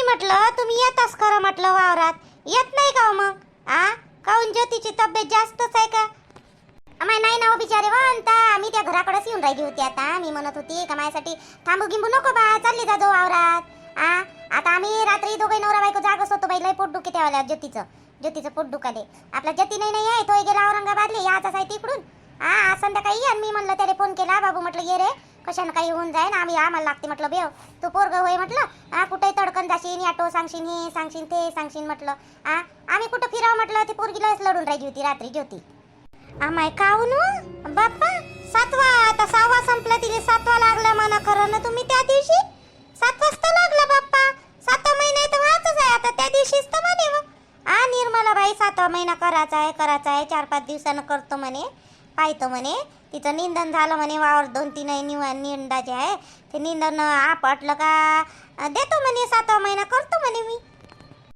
मी म्हटलं तुम्ही येताच खरं म्हटलं वावरात. येत नाही का हो मग? आ? काऊन हो, ज्योतीची तब्येत जास्तच आहे का? आम्हा नाही ना हो बिचारे हो, म्हणता मी त्या घराकडेच येऊन राहिली होती आता. मी म्हणत होती का माझ्यासाठी थांबू गिंबू नको बा चालली जा जो वावरात. आ? आता आम्ही रात्री दोघे नवरा बायको जागच होतो बाई लय पोट दुखी त्यावाल्या ज्योतीचं. ज्योतीचं पोट दुखाले. आपला ज्योती नाही नाही आहे तो गेला औरंगाबादले याचाच आहे तिकडून. हा आज संध्याकाळी आणि मी म्हणलं त्याने फोन केला. बाबू म्हटलं ये रे. कशानं काही होऊन जाईन? आम्ही आम्हाला लागते म्हटलं बेव. तू पोरग होय म्हटलं? हा कुठे तडकन जाशील ऑटो सांगशील हे सांगशील ते सांगशील म्हटलं. हा आम्ही कुठं फिरावं म्हटलं? ती पोरगीलाच लढून राहिली होती रात्री ज्योती. आम्हाय काऊन हो? बाप्पा सातवा आता सहावा संपला तिने सातवा लागला म्हणा खरं ना तुम्ही त्या दिवशी? सात वाजता लागला बाप्पा. सातवा महिना तर व्हायचंच आहे आता त्या दिवशीच तर म्हणे हो. आ निर्मला बाई सातवा महिना करायचा आहे करायचा आहे चार पाच दिवसानं करतो म्हणे पाहतो म्हणे. तिचं निंदन झालं म्हणे वावर दोन तीन निव निंदाचे आहे. ते निंदन आपटलं का देतो म्हणे सातवा महिना करतो म्हणे मी.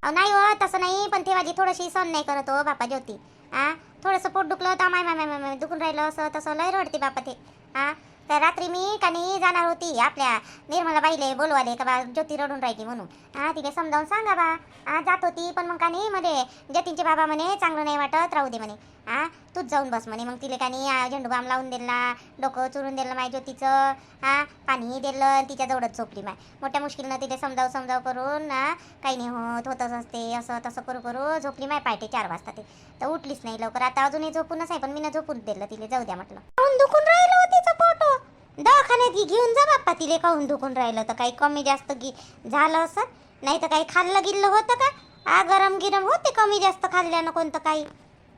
नाही हो तसं नाही पण तेव्हा थोडीशी सण नाही करत हो बापा ज्योती. हा थोडंसं पोट दुखलं तर माय माय माय माय दुखून राहिलं असं तसं लय रडते बापा ते. हा तर रात्री मी का नाही जाणार होती आपल्या निर्मला बाईले बोलवाले का बा ज्योती रडून राहिली म्हणून. हा तिथे समजावून सांगा बा. हा जात होती पण मग का नाही मध्ये जतीनचे बाबा म्हणे चांगलं नाही वाटत राहू दे म्हणे. हा? तूच जाऊन बस म्हणे. मग तिले काही नाही झेंडू बाम लावून दिला डोकं चुरून दिलं माय ज्योतीचं हा? पाणी दिलं आणि तिच्या जवळच झोपली माय. मोठ्या मुश्किलनं तिथे समजाव समजाव करून ना काही नाही होत होतच असते असं तसं करू करू झोपली माय पायटे चार वाजता ते. तर उठलीच नाही लवकर. आता अजूनही झोपूनच आहे पण मी झोपून दिलं तिला. जाऊ द्या म्हटलं. काहून दुखून राहिलं हो तिचं फोटो दवाखान्यात घेऊन जा बाप्पा तिले. काहून दुखून राहिलं? तर काही कमी जास्त गी झालं असं? नाही तर काही खाल्लं गिल्लं होतं का? आ गरम गिरम होते कमी जास्त खाल्ल्यानं कोणतं काही?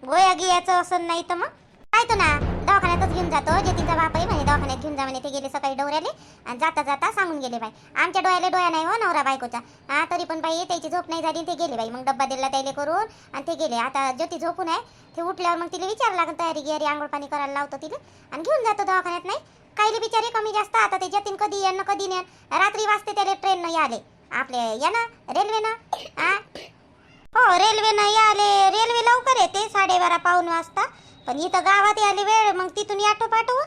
गोया गियाचं असं नाही तर मग? काय तो ना दवाखान्यातच घेऊन जातो. जे तिचा बाप आहे म्हणे दवाखान्यात घेऊन जा म्हणे ते गेले सकाळी डोऱ्याले आणि जाता जाता सांगून गेले बाई. आमच्या डोळ्याला डोळ्या नाही हो नवरा बायकोचा. हा तरी पण बाई त्याची झोप नाही झाली ते गेले बाई. मग डब्बा दिला त्याले करून आणि ते गेले. आता ज्योती झोपून आहे. ते उठल्यावर मग तिला विचार लागेल तयारी गियारी आंघोळ पाणी करायला लावतो तिला. आणि घेऊन जातो दवाखान्यात नाही? काहीले बिचारे कमी जास्त. आता ते जतीन कधी येणं कधी नेन रात्री वाजते त्याला ट्रेननं याले. आपले या ना रेल्वेनं. हा? हो रेल्वेनं याले रेल्वे लवकर येते साडेबारा पाऊन वाजता. पण इथं गावात याले वेळ मग तिथून ऑटो पाठवू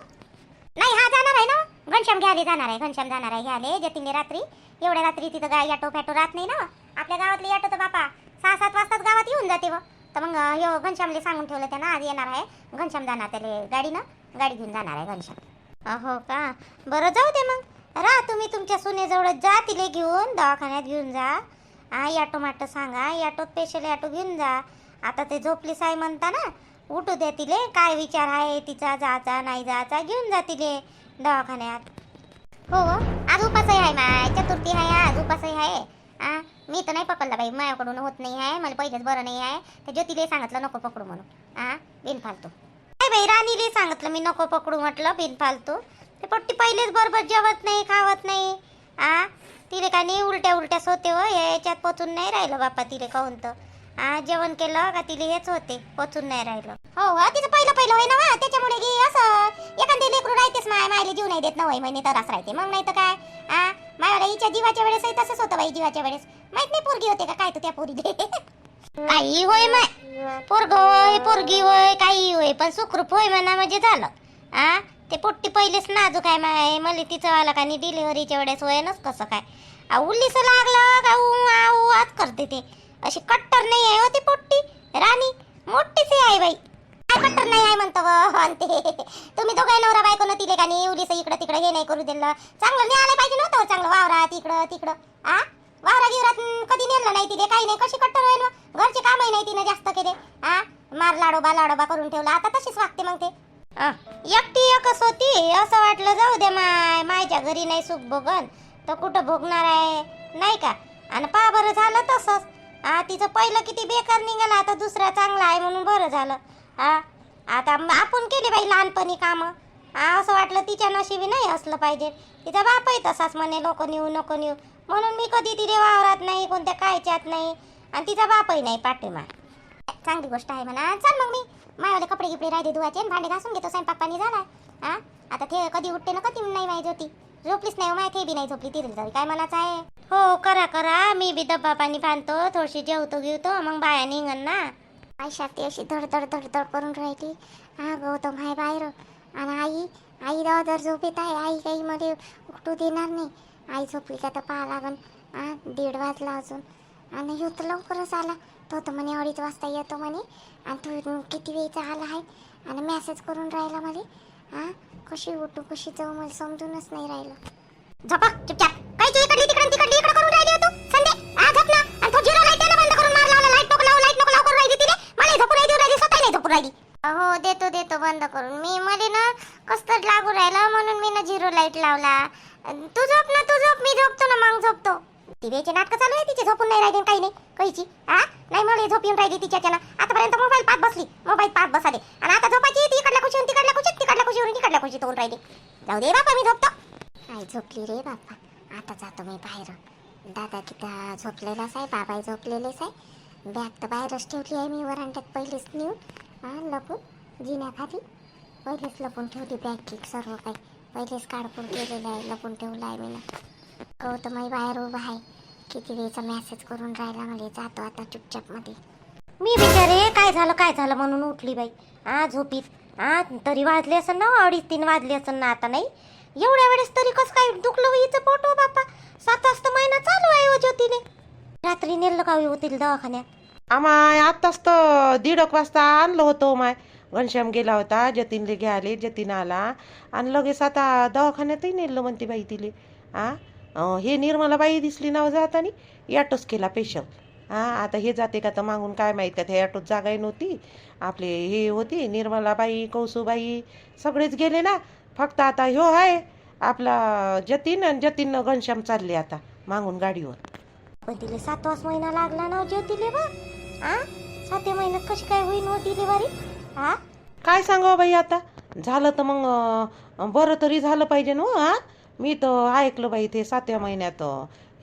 नाही हा जाणार आहे ना? घनश्याम घ्यायला जाणार आहे घनश्याम जाणार आहे घ्यायला जतीने रात्री. एवढ्या रात्री तिथं गाय ऑटो फॅटो राहत नाही ना? आपल्या गावातली ऑटो तर बापा. सहा सात वाजताच गावात येऊन जाते व. तर मग ह्यो घनश्यामले सांगून ठेवलं त्यानं आज येणार आहे. घनश्याम जाणार त्याला गाडीनं. गाडी घेऊन जाणार आहे घनश्याम. हो का? बरं जाऊ दे मग. राहा तुम्ही तुमच्या सुनेजवळ जा तिले घेऊन दवाखान्यात घेऊन जा. हा ऑटो माटो सांगा ॲटो स्पेशल ऑटो घेऊन जा. आता ते झोपली साय म्हणता ना उठू द्या तिले. काय विचार आहे तिचा जायचा नाही जायचा घेऊन जा तिले दवाखान्यात. हो, हो आज उपासही आहे माय चतुर्थी आहे आज उपासही आहे. आ मी तर नाही पकडला बाई माझ्याकडून होत नाही आहे मला पहिलेच बरं नाही आहे. तर ज्योतीले सांगितलं नको पकडू म्हणून. आ बिनफालतू. नाही बाई राणीले सांगितलं मी नको पकडू म्हटलं बिनफालतू. ते पट्टी पहिलेच बरोबर जेवत नाही खावत नाही. आ तिले का नाही उलट्या उलट्याच होते हो याच्यात पोचून नाही राहिलं बापा तिले काहून तर. हा जेवण केलं का तिले हेच होते पोचून नाही राहिलं. हो हो तिचं पहिलं पहिलं होय ना त्याच्यामुळे की असं एखादी लेकरू राहतेच माय मायले जीव नाही देत ना होय महिने तरच राहते मग नाही तर काय? हा मायाला हिच्या जीवाच्या वेळेस तसंच होतं बाई जीवाच्या वेळेस. माहीत नाही पोरगी होते का काय तू त्या पोरीले. काही होय माय पोरग होय पोरगी होय काही होय पण सुखरूप होय म्हणा म्हणजे झालं. आ ते पोट्टी पहिलेच नाजूक आहे माय मला तिचं आलं का नाही डिलिव्हरीच्या वेळेस वयनच कसं काय. आ, लागलं का? आऊ आज करते ते. अशी कट्टर नाही आहे हो ती पोट्टी. राणी मोठीच आहे बाई. काय कट्टर नाही आहे म्हणतो हो, ते. तुम्ही दोघं नवरा बायकोनं तिले का नाही? उलीस इकडं तिकडं हे नाही करू दिलं. चांगलं नाही आलं पाहिजे नव्हतं हो, चांगलं वावरात इकडं तिकडं. आ? वावरा गिवरात कधी नेलं नाही तिथे काही नाही. कशी कट्टर होईल मग घरचे कामही नाही तिनं जास्त केले. आ? मार लाडोबा लाडोबा करून ठेवला. आता तशीच वागते मग ते. एकटी एकच होती. असं वाटलं जाऊ दे माय मायच्या घरी नाही सुख भोगन. तर कुठं भोगणार आहे नाही का? आणि पा बरं झालं तसंच. हा तिचं पहिलं किती बेकार निघालं आता दुसरा चांगला आहे म्हणून बरं झालं. हा आता आपण केली बाई लहानपणी कामं. हा असं वाटलं तिच्या नशिबी नाही असलं पाहिजे. तिचा बापही तसाच म्हणे नको नेऊ नको नेऊ. म्हणून मी कधी तिथे वावरात नाही कोणत्या कायच्यात नाही. आणि तिचा बापही नाही पाठीमा चांगली गोष्ट आहे म्हणा. चल मग मी मायावाले कपडे गिपडे राहिले धुवायचे आणि भांडे घासून घेतो स्वयंपाक पाणी झाला. हा? आता ते कधी उठते ना कधी नाही माहिती होती झोपलीच नाही हो माय ते बी नाही झोपली तिथे तरी काय म्हणायचं आहे? हो करा करा. मी बी डब्बा पाणी बांधतो थोडीशी जेवतो घेवतो मग बाया निघन ना. आयशा ती अशी धडधड धडधड करून राहिली. हा गौतम आहे बाहेर. आणि आई आई दादर झोपेत आहे आई काही मध्ये उठू देणार नाही. आई झोपली का तर पाहा लागन. आ दीड वाजला अजून. आणि ह्यो तर लवकरच आला. तो तर म्हणे अडीच वाजता येतो म्हणे. आणि तू किती वेळचा आला आहे? आणि मेसेज करून राहिला मला हा कशी उठू कशी जाऊ मला समजूनच नाही राहिलं. झोपा चुपचाप. कायची इकडली तिकडे तिकडली इकडे करून राहिली हो तू संदे. आ झोप ना. आणि तो झिरो लाइट बंद करून मार लावला लाइट नको लावू लाइट नको लावू करून राहिली तिने. मला झोपू राहिली राहिली स्वतः नाही झोपू राहिली. हो देतो देतो बंद करून. मी मध्ये ना कस्तच लागू राहिला म्हणून मी ना झिरो लाइट लावला. तू झोप ना तू झोप मी झोपतो ना मग झोपतो. टीव्हीचे नाटक चालू आहे तिचे झोपून नाही राहिली काही नाही. काहीची? हा नाही मला झोप येऊन राहिली तिच्याच्या आतापर्यंत मोबाईल पाहत बसली. मोबाईल पाहत बसाले आणि आता झोपायची ती इकडल्या खुशी तिकडल्या खुशी तिकडल्या खुशी तिकडल्या खुशी होऊन राहिली. जाऊ दे बापा मी झोपतो. आई झोपली रे बापा. आता जातो मी बाहेर. दादा तिथं झोपलेलाच आहे बाबाही झोपलेलेच आहे बॅग तर बाहेरच ठेवली आहे मी वरांड्यात पहिलेच नेऊन. हा लपून जिन्याखाली पहिलेच लपून ठेवली बॅग ठीक सर्व काही. पहिलेच काढपून केलेलं आहे लपून ठेवलं आहे मी ना गौतमही बाहेर उभा आहे. किती वेळचा मेसेज करून राहिला म्हणजे जातो आता चुपचापमध्ये. मी बिचारे काय झालं काय झालं म्हणून उठली बाई. आ झोपीत. आ तरी वाजले असेल ना अडीच तीन वाजले असेल ना आता नाही. एवढ्या वेळेस तरी कसं काय दुखलं हिचं पोट हो बापा? सात वाजता महिना चालू आहे हो ज्योतीने रात्री नेलं का हो होतील दवाखान्यात? आमाय आत्ताच तर दीड एक वाजता आणलं होतं हो माय. घनश्याम गेला होता जतीनले घ्यायले जतीन आला. आणि लगेच आता दवाखान्यातही नेलं म्हणते बाई तिले. आ? हे निर्मलाबाई दिसली नाव जातानी ॲटोच केला स्पेशल हा आता हे जाते का तर मागून काय माहीत का त्या ॲटोत जागाही नव्हती. आपले हे होती निर्मलाबाई कौसूबाई सगळेच गेले ना. फक्त आता ह्यो आहे आपला जतीन आणि जतीन घनश्याम चालले आता मागून गाडीवर. पण तिला सातवाच महिना लागला ना हो ज्योतीले बा. आ? सातव्या महिन्यात कशी काय होईन हो डिलिव्हरी? आ? काय सांगावं बाई आता? झालं तर मग अं, बरं तरी झालं पाहिजे ना हा मी तर ऐकलं बाई ते सातव्या महिन्यात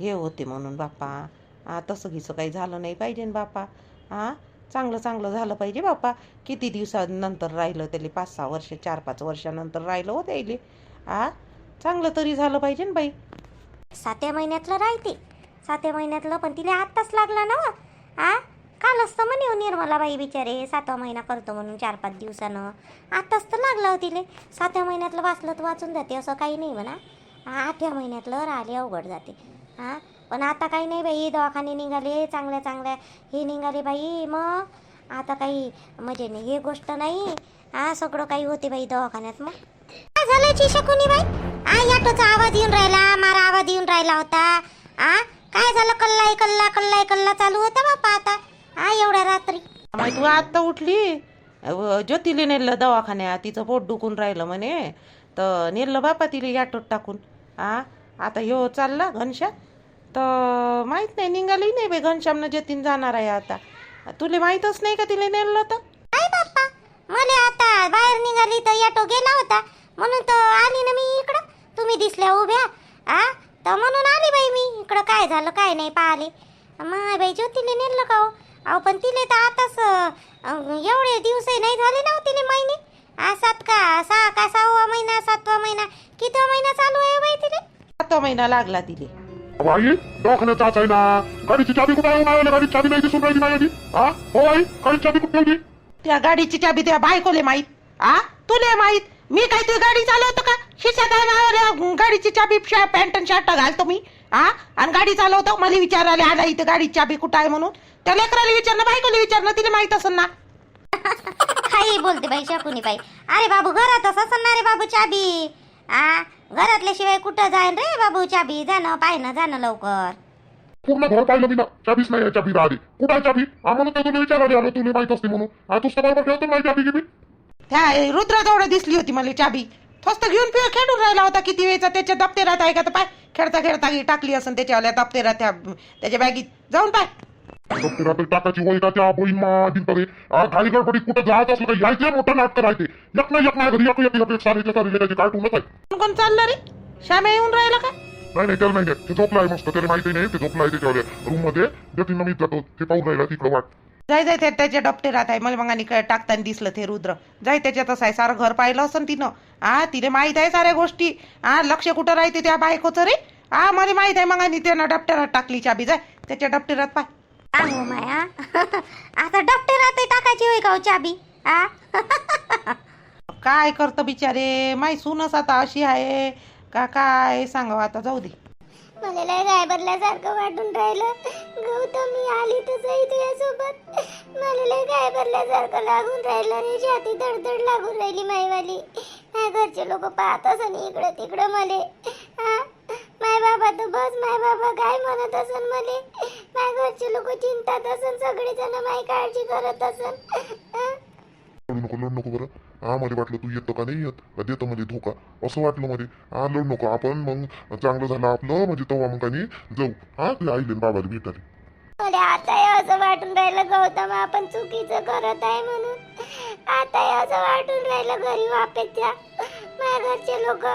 हे होते म्हणून बाप्पा. हा तसं घिसं काही झालं नाही पाहिजे ना बाप्पा. हा चांगलं चांगलं झालं पाहिजे बाप्पा. किती दिवसानंतर राहिलं त्याला? पाच सहा वर्ष चार पाच वर्षानंतर राहिलं हो त्याले. हा चांगलं तरी झालं पाहिजे ना बाई. सातव्या महिन्यातलं राहते. सातव्या महिन्यातलं पण तिला आत्ताच लागला ना व. आ काल असतं म्हणे हो निर्मलाबाई बिचारे सातवा महिना करतो म्हणून चार पाच दिवसानं. आत्ताच तर लागलं हो तिले. सातव्या महिन्यातलं वाचलं तर वाचून जाते असं काही नाही म्हणा. आठव्या महिन्यातलं राहिले अवघड जाते. हां? पण आता काही नाही बाई दवाखाने निघाले चांगल्या चांगल्या हे निघाले बाई मग? आता काही म्हणजे नाही हे गोष्ट नाही. हा सगळं काही होते बाई दवाखान्यात मग? काय झालं ची शकुनी बाई? आ याटोचा आवाज येऊन राहिला मारा आवाज येऊन राहिला होता. आ काय झालं? कल्ला कल्ला कल्ला कल्ला चालू होता बापा आता. आ एवढ्या रात्री. तू आत्ता उठली? अव, ज्योतीले नेलं दवाखान्यात तिचं पोट दुखून राहिलं म्हणे. तर नेलं बापा तिला याटोत टाकून. आ आता ह्यो चालला घनश्याम? तर माहीत नाही निघाली नाही बे घनश्यामनं जतीन जाणार आहे आता. तुला माहीतच नाही का तिला नेलं तर? नाही बाप्पा मला आता बाहेर निघाली तर याटो गेला होता. म्हणून तर आली ना मी इकडं. तुम्ही दिसल्या उभ्या आ? तर म्हणून आली बाई मी. इकडं काय झालं काय नाही पाहिले. माय बाई ज्योतीने नेलं का हो? अहो पण तिले तर आताच एवढे दिवसही नाही झाले ना हो तिने महिने. आ सात का सहा का सहावा महिना महिना लागला तिले. अहो, आई दवाखान्यात जायचं आहे ना. गाडीची चाबी कुठे आहे? माझ्या गाडीची चाबी नाही दिसून राहिली माझ्या हा? हो आई गाडीची चाबी कुठे ठेवली? त्या गाडीची चाबी त्या बायकोले माहीत. आ? तुले माहीत. मी काय तुझी गाडी चालवतो का? आहे माझ्या गाडीची चाबी शा- पॅन्ट आणि शर्ट घालतो मी. आ? आणि गाडी चालवतो मला विचारायला आला इथं गाडीची चाबी कुठं आहे म्हणून. त्या लेकराला विचारणं बायकोला विचारणं तिला माहीत असेल ना. काही बोलते बाई शकुनी बाई. अरे बाबू घरातच असं ना रे बाबू चाबी. आ घरातल्याशिवाय कुठं जाईन रे बाबू? चाबी जाणं पाहिनं जाणं लवकर. पूर्ण घर पाहिलं मी ना चाबीच नाही आहे चाबी राहिली कुठं आहे चाबी आम्हाला तर तुला विचारायला आलो तुला माहीत असते म्हणून. हा तुझं बरोबर ठेवतो माझी चाबी गिबी त्या रुद्राजवळ दिसली होती मला चाबी थोस्त घेऊन पिऊ खेळून राहिला होता किती वेळचा त्याच्या दप्तरात आहे का तर पाय. खेळता खेळता ही टाकली असेल त्याच्यावाल्या दप्तरात त्या त्याच्या बॅगीत. जाऊन पाय. डॉक्टर आता टाकाची वय का त्या बहीण मा गडबडीत कुठं जायचं असलं का यायचं मोठं नाटक राहते एक ना एक ना घरी एक एक एक सारे सारे त्याची कार्टूनच आहे कोण चाललं रे? श्याम्या येऊन राहिला का? नाही नाही त्याला नाही आहे. ते झोपला आहे मस्त त्याला माहिती नाही ते झोपला आहे त्याच्यावर. रूममध्ये जतीन मीच जातो ते पाहून राहिला तिकडं वाट. जाय जाय त्या त्याच्या डॉक्टरात आहे मला मग टाकताना दिसलं ते रुद्र. जाय त्याच्यातच आहे सारं घर पाहिलं असं तिनं. हा तिने माहीत आहे साऱ्या गोष्टी. हा लक्ष कुठं राहते त्या बायकोचं रे? हा मला माहीत आहे मग आणि त्यानं डॉक्टरात टाकली चाबी. जाय त्याच्या डॉक्टरात पाय. सांगू माया. आता डॉक्टरात टाकायची होय का हो चाबी? आ? काय करतं बिचारे? माई सूनच आता अशी आहे. का काय? सांगावं आता जाऊ दे. मला लय घाबरल्यासारखं वाटून राहिलं. गौतम मी आली तर सही तुझ्यासोबत. मला लय घाबरल्यासारखं लागून राहिलं. रे छाती धडधड लागून राहिली माईवाली. घरचे लोक पाहत असन इकडं तिकडं मले. हा माय बाबा तर बस माय बाबा काय म्हणत असन मले माझ्या घरचे लोक चिंतात असन सगळेजण माई काळजी करत असन? लढू नको लढू नको बरं. हा मला वाटलं तू येतो का नाही येत? का देतो म्हणजे धोका? असं वाटलं मध्ये हा लढू नको आपण मग चांगलं झालं आपलं म्हणजे तेव्हा मग काही जाऊ. हा ते आईले न बाबाला भेटायला मला आता हे असं वाटून राहिलं गौतम आपण चुकीचं करत आहे म्हणून. आता हे असं वाटून राहिलं घरी वापेच्या माझ्या घरचे लोक.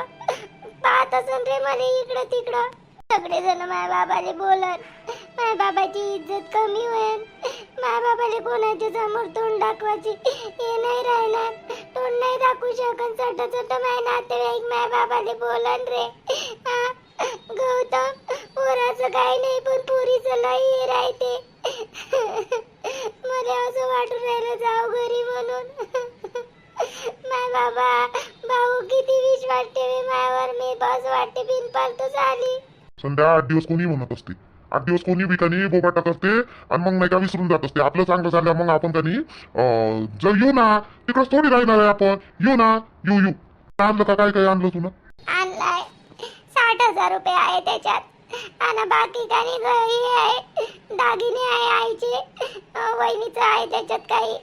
पाहत असन रे मला इकडं तिकडं. सगळेजण माझ्या बाबाले बोलन. माझ्या बाबाची इज्जत कमी होईल माझ्या बाबाले कोणाच्या समोर तोंड दाखवायची. हे नाही राहणार. तोंड नाही दाखवू शकत. चट चट माझ्या नातेवाईक माझ्या बाबाले बोलन रे. गौतम पोराचं काही नाही पण पोरीचं लई हे राहते. मला असं वाटून राहिलं जाऊ घरी म्हणून. माय बाबा भाऊ किती विश्वास ठेवे मायावर? मी बस वाटते बिनपालतो झाली. संध्या आठ दिवस कोणी म्हणत असते. आठ दिवस कोणी बी कनी बोबाटा करते आणि मग नाही का विसरून जात असते. आपलं चांगलं झालं मग आपण अं, जर येऊ ना तिकडं थोडी राहणार आहे आपण. येऊ ना येऊ येऊ. आणलं का? काय काय आणलं तू ना आणलाय. साठ हजार रुपये आहे त्याच्यात. आणि बाकी काही हे आहे. दागिने आहे आईचे. वहिनीचं आहे त्याच्यात काही.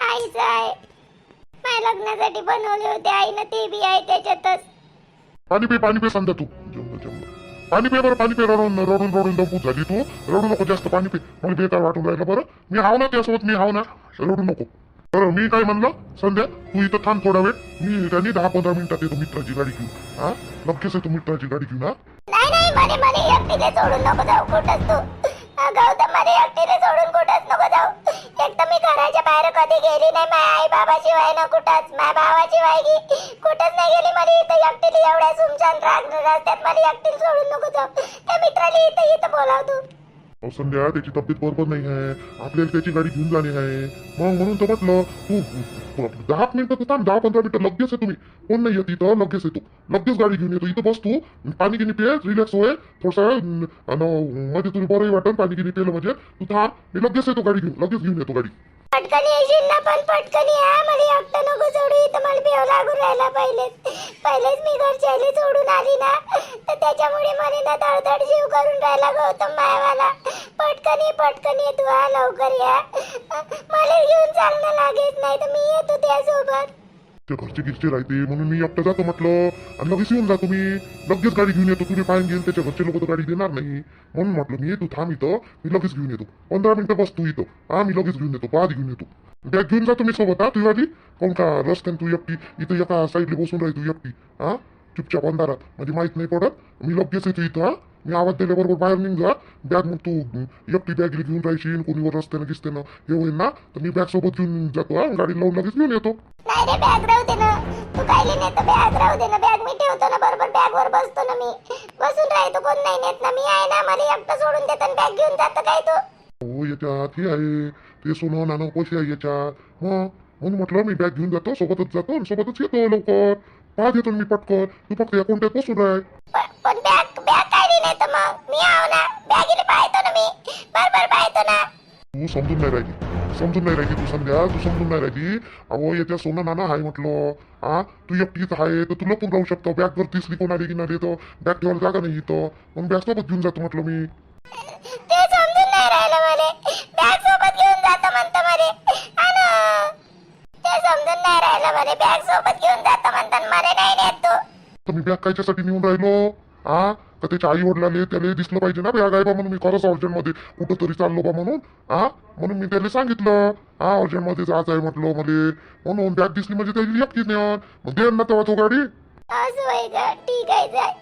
आईचं आहे. माझ्या लग्नासाठी बनवले होते आईनं ते बी आहे त्याच्यातच. पाणी पे पाणी पे संध्या तू. जमलं जमलं पाणी पे बरं पाणी पे रडून रडून रडून दमपूत झाली तू. रडू नको जास्त पाणी पे. मला बेकार वाटून राहिलं बरं. मी हाव ना त्यासोबत मी हाव ना. रडू नको. बरं मी काय म्हणलं? संध्या तू इथं थांब थोडा वेळ. मी त्यांनी दहा पंधरा मिनिटात येतो मित्राची गाडी घेऊन. हा? नक्कीच येतो मित्राची गाडी घेऊन हा? नाही नाही म्हणे म्हणे एकटीने सोडून नको जाऊ. कुठंच तू? गौतममध्ये एकटीने सोडून कुठंच नको जाऊ. एक तर मी घराच्या बाहेर कधी गेली नाही माझ्या आई बाबाशिवाय ना कुठंच. माझ्या भावाशिवाय गी कुठंच नाही गेली मला इथं. एकटीने एवढ्या सुमशान राग रस्त्यात मला एकटीने सोडून नको जाऊ. त्या मित्राला इथं इथं बोलाव तू अहो संध्या त्याची तब्येत बरोबर नाही आहे. आपल्याला त्याची गाडी घेऊन जाणे आहे. मग म्हणून तर म्हटलं तू दहा मिनिटं तू थांब दहा पंधरा मिनिटं लगेच येतो मी. कोण नाही येत इथं लगेच येतो. लगेच गाडी घेऊन येतो. इथं बस तू. पाणी गिनी पे रिलॅक्स होय. थोडसा मध्ये तुला बरंही वाटन पाणी गिनी पेलं म्हणजे. तू थांब मी लगेच येतो गाडी घेऊन लगेच घेऊन येतो गाडी. पटकन येशील ना पण पटकन या मला एकटं नको सोडू इथं मला भेव लागून राहिला पहिलेच. पहिलेच मी घरच्याले सोडून आली ना तर त्याच्यामुळे मला ना धडधड जीव करून राहिला गौतम मायावाला पटकन ये पटकन ये तू हा लवकर या मला घेऊन चालणं लागेल नाही तर मी येतो त्यासोबत. ते घरचे गिरचे राहते म्हणून मी एकटं जातो म्हटलं. आणि लगेच येऊन जातो मी. लगेच गाडी घेऊन येतो. तुम्ही पाय घेऊन त्याच्या घरचे लोक तर गाडी देणार नाही. म्हणून म्हटलं मी तू थांब इथं. मी लगेच घेऊन येतो. पंधरा मिनिटं बस तू इथं. हा मी लगेच घेऊन येतो. बाद घेऊन येतो. बॅग घेऊन जातो मी सोबत हा तुझी आधी? काऊन का रस्त्यान तू एकटी? इथं एका साईडला बसून राही तू एकटी. हा चुपचाप अंधारात. म्हणजे माहीत नाही पडत. मी लगेच येतो इथं हा. मी आवाज दिल्याबरोबर बाहेर निघ जा. बॅग मग तू एकटी बॅग घेऊन राहायची कोणीवर रस्त्यानं गिसतेनं हे होईल ना. तर मी बॅग सोबत घेऊन जातो हा. गाडी लावून लगेच घेऊन येतो. नाही रे बॅग राहू दे ना. तू नाही तर बॅग राहू दे ना. बॅग मी ठेवतो ना. बरोबर बॅग वर बसतो ना मी. बसून राहतो कोण नाही नेत ना. मी आहे ना. मला एकटं सोडून देतो बॅग घेऊन जातं काय तू? हो याच्यात हे आहे. ते सोनं नाणं पैसे आहे याच्यात. मग म्हणून म्हटलं मी बॅग घेऊन जातो सोबतच जातो आणि सोबतच येतो लवकर. पाहत येतो मी पटकन. तू फक्त या कोणत्यात बसून राह पण पण बॅग बॅग काढली नाही तर मग मी आहो ना. बॅगीला पाहतो ना मी. बरोबर पाहतो ना. तू समजून नाही राहिली. समजून नाही राहिली तू संध्या. तू समजून नाही राहिली. अहो याच्या सोनं नाणं आहे म्हटलं. हा तू एकटीच आहे तर तू लपून राहू शकतो. बॅगवर दिसली कोणाली की नाही तर. बॅग ठेवायला जागा नाही इथं. मग बॅग सोबत घेऊन जातो म्हटलं मी. ते समजून नाही राहिलं मला बॅग सोबत घेऊन जातो म्हणतो मला ना. ते समजून नाही राहिलं मला बॅग सोबत घेऊन जातो म्हणतात मला नाही नेत तू. तर मी बॅग कायच्यासाठी नेऊन राहिलो? हा? तर त्याच्या आई वडिलाले त्याला दिसलं पाहिजे ना बॅग आहे बा म्हणून? मी खरंच अर्जंटमध्ये कुठं तरी चाललो बा म्हणून? हा? म्हणून मी त्याला सांगितलं. हा अर्जंटमध्ये जायचं आहे म्हटलं मला. म्हणून बॅग दिसली म्हणजे त्याची एकटीच नेऊन मग दे ना तेव्हा तो गाडी. असं होय का ठीक आहे जाय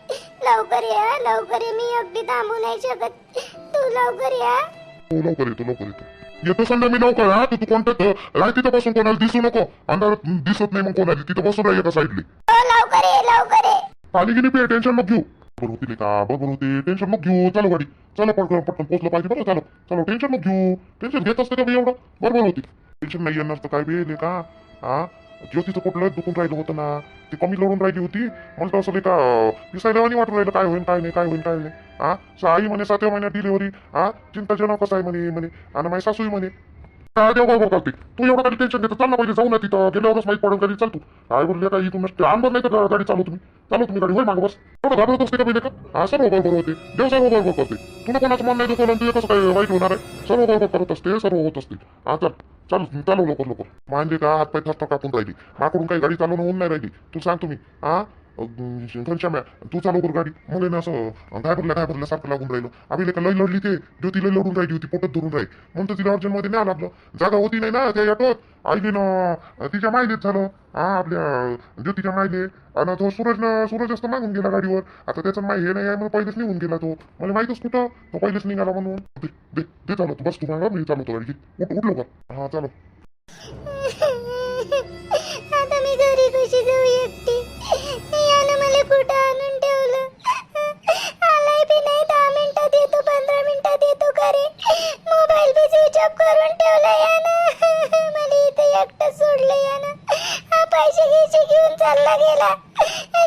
लवकर या लवकर ये. मी एकटी थांबू नाही शकत. तू लवकर या हो. लवकर येतो लवकर येतो. येतो संध्या मी लवकर हा. तर तू कोणत्यात राह तिथं बसून. कोणाला दिसू नको. अंधारात दिसत नाही मग कोणाला. तिथं बसून राह एका साईडले? हो लवकर ये लवकर ये. पाणी गिनी पे टेन्शन नको घेऊ. बरोबर होती का? बरोबर होते टेन्शन मग घेऊ. चालू गाडी. चला पटकन पटकन पोहोचलं पाहिजे बरं. चालू. चालू टेन्शन मग घेऊ. टेन्शन घेत असतं का मी एवढं? बरोबर होती. टेन्शन नाही येणार तर काय बी का? हा? ज्योतीचं कुठलं दुखून राहिलं होतं ना. ती कमी लढून राहिली होती. मला तर असं का दिसायला आणि वाटून राहिलं. काय होईल काय नाही काय होईल काय नाही. हा? आई म्हणे सातव्या महिन्यात डिलिव्हरी हा? चिंताजनक कसं आहे म्हणे म्हणे. आणि माझी सासूही म्हणे काय देव बरोबर करते. तू एवढं काही टेन्शन घेतो चाल ना पहिले जाऊ ना तिथं. गेल्यावरच माहीत पडेल गाडी चालतो काय बोलले काही तुम्ही नसते आणबर नाही तर गाडी चालू तुम्ही. चालू तुम्ही गाडी. होय मागं बस. एवढं घाबरत असते का पहिले का हा सर्व बरोबर होते. देव सर्व बरोबर करते. तुला कोणाचं मन नाही दुखवलं तुझं कसं काय वाईट होणार आहे? सर्व बरोबर करत असते सर्व होत असते. हा चल. चालू चालू लवकर लवकर. म्हणजे का हात पाय थरथर कापून राहिली. माकडून काही गाडी चालवणं होऊन नाही राहिली. तू सांग तुम्ही. हा? घनश्याम्या तू चालव कर गाडी. मग आहे ना असं घाबरल्या घाबरल्यासारखं लागून राहिलं. आम्ही का लय लढली ते. ज्योती लय लढून राहिली होती पोटत धरून राहील. म्हणून तर तिला अर्जंटमध्ये नाही लागलं. जागा होती नाही ना त्या ऑटोत आईली ना तिच्या मायलेच झालं. हा आपल्या ज्योतीच्या मायले. आणि तो सूरज सूरज असतं मागून गेला गाडीवर. आता त्याचं माय हे नाही आहे म्हणून पहिलेच निघून गेला तो. मला माहितच कुठं? तो पहिलेच निघाला म्हणून. दे दे चालव तू बस तू मागा मी चालवतो गाडी उठ उठलो का हा चालव. मोबाईल करून ठेवलं यानं मला इथे एकटं सोडलं यानं हा पैसे घ्यायचे घेऊन चालला गेला.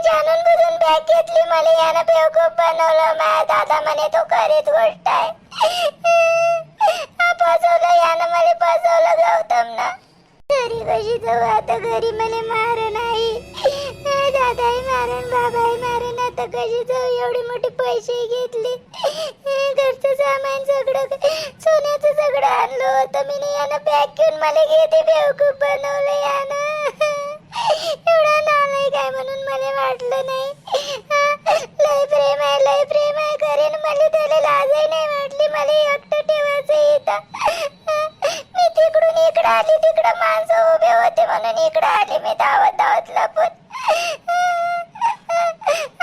जाणून बुजून बॅग घेतली मला यानं बेवकूफ बनवलं. माझ्या दादा म्हणे तो खरीच गोष्ट आहे. फसवलं यानं मला फसवलं गौतम तरी घरी कशी जाऊ? आता घरी मला मार नाही दादाही मारण बाबाही मारण. आता कशी जाऊ? एवढे मोठे पैसे घेतले. घरचं सामान सगळं सोन्याचं सगळं आणलं होतं. मी यानं पॅक घेऊन मला घेते बेवकूफ बनवलं यानं. एवढा नालाय काय म्हणून मला वाटलं नाही. लय प्रेम आहे लय प्रेम आहे. करेन मला त्याला लाजही नाही वाटली. मला एकटं ठेवायचं येतं इकडे आली तिकडे माणसं उभे होते म्हणून इकडे आली. मी धावत धावत लपून.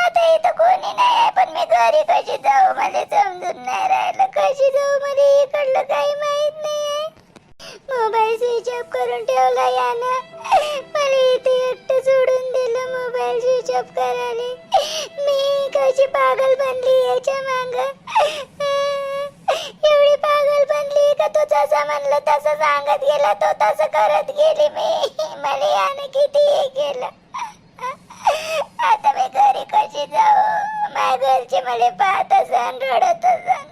आता इथं कोणी नाही आहे पण मी घरी कशी जाऊ? मला समजून नाही राहिलं. कशी जाऊ? मला इकडलं काही माहीत नाही मोबाईल स्विच ऑफ करून ठेवला यानं. मला इथे एकटं सोडून दिलं मोबाईल स्विच ऑफ करायला. मी कशी पागल बनली याच्या मागं? एवढी पागल बनली का तू जसं म्हणलं तसं सांगत गेला तो तसं करत गेली मी. मला याने किती हे केलं. आता मी घरी कशी जाऊ? माझ्या घरचे मला पाहत असन रडत असन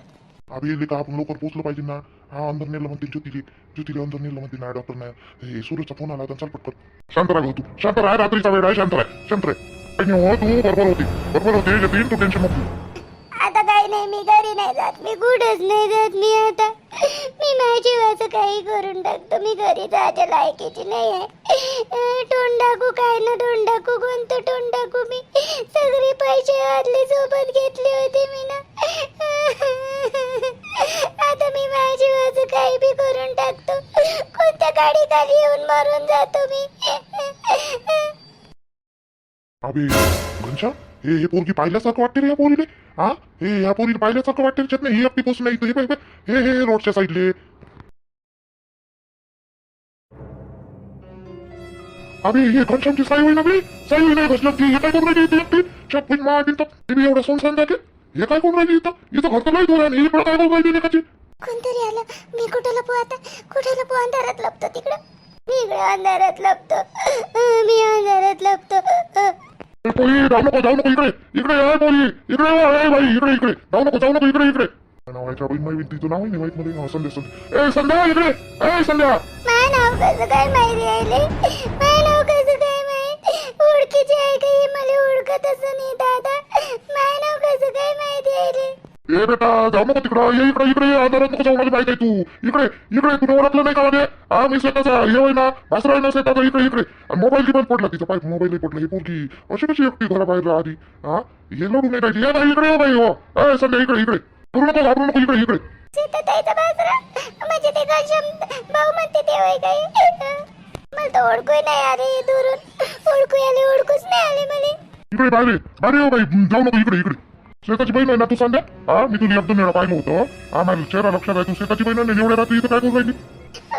अभि येले का आपण लवकर पोहोचलं पाहिजे ना. हा अंदर नेलं म्हणते ज्योतिले. ज्योतिले अंदर नेलं म्हणते ना डॉक्टर नाही हे सूरजचा फोन आला होता चल पटकन. शांत राहा भाऊ तू. शांत राहा रात्रीचा वेळ आहे शांत राहा. शांत राहा. हो तू बरोबर होती. बरोबर होते जतीन तू टेन्शन नको नाही मी घरी नाही जात मी कुठंच नाही जात. मी आता मी माझ्या जीवाचं काही करून टाकतो. मी घरी जायच्या लायकीची नाही आहे. अं, तोंड टाकू काय ना तोंड टाकू कोणतं तोंड टाकू मी? सगळे पैसे आदले सोबत घेतले होते मी ना. आता मी माझ्या जीवाचं काही बी करून टाकतो. कोणत्या गाडी खाली येऊन मरून जातो मी? अबे घनश्याम? हे हे पोरगी पाहिल्यासारखं वाटते रे या पोरीले. हा हे या पोरीला पाहिल्यासारखं वाटते रे नाही ही आपली पोचून नाही हे हे हे रोडच्या साईडले. अबे हे घनश्यामची साई होईल आपली साई होईल घसलं की हे काय करून राहिली इथे एकटी? शपथ मा बिन तर मी एवढं सोन सांगा हे काय करून राहिली इथं? इथं घर तर नाही धोरण हे पण काय करून राहिली लेकाची कोणतरी आलं? मी कुठे लपू आता? कुठे लपू अंधारात लपतो तिकडं? मी इकडे अंधारात लपतो. मी अंधारात लपतो. पोरी जाऊ नको जाऊ नको इकडे इकडे आहे पोरी इकडे आहे बाई इकडे इकडे जाऊ नको जाऊ नको इकडे इकडे नावाच्या बाई माहिती तिचं नाव नाही माहीत मध्ये संध्या संध्या ए संध्या इकडे ए संध्या माझं नाव कसं काय माहिती आहे माझं नाव कसं काय माहीत ओळखीची आहे का मला ओळखत असं नाही दादा माझं नाव कसं काय माहिती आहे ए बेटा जाऊ नको तिकडं ये इकडे इकडे आधारात नको जाऊ माझी बाईक आहे तू इकडे इकडे तुला ओळखलं नाही का मध्ये हा मी स्वतःचा हे होय ना वासरा आहे ना स्वतःचा इकडे इकडे मोबाईल बंद पडला तिचा पाईप मोबाईल पडला ही पोरगी अशी कशी एकटी घराबाहेर आधी हा हे लढून नाही राहिली ये बाई इकडे ये बाई हो ए संध्या इकडे इकडे घाबरू नको घाबरू नको इकडे इकडे ते ते इकडे बाहेर बाहेर ये बाई जाऊ नको इकडे इकडे शेताची बहीण आहे ना तू संध्या हा मी तुला एकदम वेळा पाहिलं होतं. हा माझ्या चेहरा लक्षात आहे. तू शेताची बहीण आहे ना एवढ्या रात्री इथं काय करून राहिली?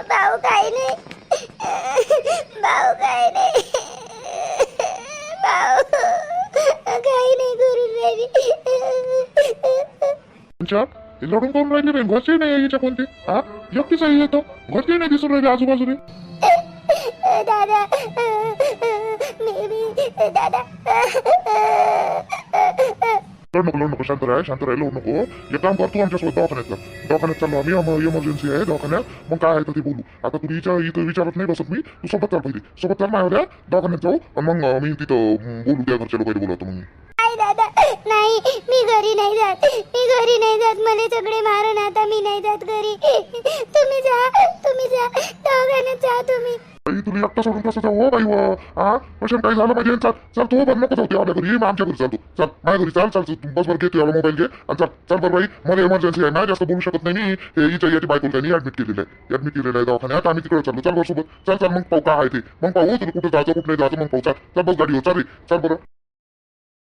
भाऊ काय नाही. भाऊ काय नाही. भाऊ काही नाही करून राहिली. अच्छा हे लढून करून राहिली रे घरचे नाही याच्या कोणते. हा एकटीच आहे येतो घरचे नाही दिसून राहिले आजूबाजूने. दादा मी मी दादा. लढ नको नको शांत राह शांत राह लढ नको एक काम कर तू आमच्यासोबत दवाखान्यात जा दवाखान्यात चाललो आम्ही इमर्जन्सी आहे दवाखान्यात मग काय आहे तर ते बोलू आता तू विचार इथं विचारत नाही बसत मी तू सोबत चाल पहिले सोबत चाल माझ्या दवाखान्यात जाऊ मग मी तिथं बोलू त्या घरच्या लोकांना बोलवतो मग दादा. नाही मी घरी नाही जात. मी घरी नाही जात. मला सगळे मारून आता मी नाही जात घरी. तुम्ही जा तुम्ही जा. दवाखान्यात जा तुम्ही. बाई तुला एकटा सोडून कसं जाऊ? हो बाई हो. व हा कशाने काही झालं पाहिजे? चाल चल तू बरं नको जाऊ. आपल्या घरी ये, मग आमच्या घरी चालतो चल माझ्या घरी चाल चाल तू. बस बरं घे याला मोबाईल घे. आणि चल चल बरं बाई. मला इमर्जन्सी आहे. ना जास्त बोलू शकत नाही मी. हे हिच्या याची बायको त्यांनी ऍडमिट केलेलं आहे. ऍडमिट केलेलं आहे दवाखान्यात. आम्ही तिकडे चाललो. चल बरं सोबत. चल चल मग पाहू काय आहे ते. मग पाहू तुला कुठं जायचं कुठं नाही जायचं मग पाहू. चल चल बस गाडीवर चाल रे चल बरं.